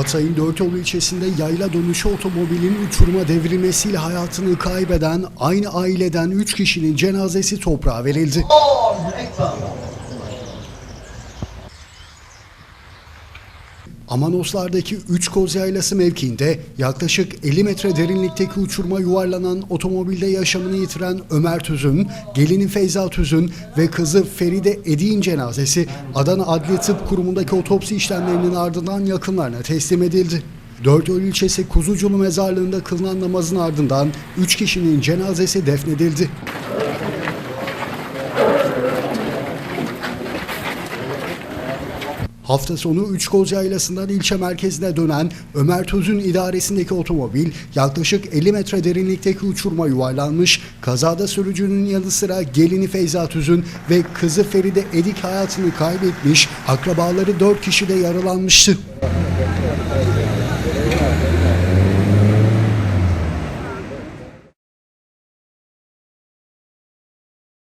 Hatay'ın Dörtyolu ilçesinde yayla dönüşü otomobilin uçuruma devrilmesiyle hayatını kaybeden aynı aileden 3 kişinin cenazesi toprağa verildi. Amanoslardaki 3 koz yaylası mevkiinde yaklaşık 50 metre derinlikteki uçurma yuvarlanan otomobilde yaşamını yitiren Ömer Tüzün, gelini Feyza Tüzün ve kızı Feride Edik'in cenazesi Adana Adli Tıp Kurumu'ndaki otopsi işlemlerinin ardından yakınlarına teslim edildi. Dörtyol ilçesi Kuzuculu mezarlığında kılınan namazın ardından 3 kişinin cenazesi defnedildi. Hafta sonu Üçkoz Yaylası'ndan ilçe merkezine dönen Ömer Tüz'ün idaresindeki otomobil yaklaşık 50 metre derinlikteki uçurma yuvarlanmış. Kazada sürücünün yanı sıra gelini Feyza Tüz'ün ve kızı Feride Edik hayatını kaybetmiş. Akrabaları 4 kişi de yaralanmıştı.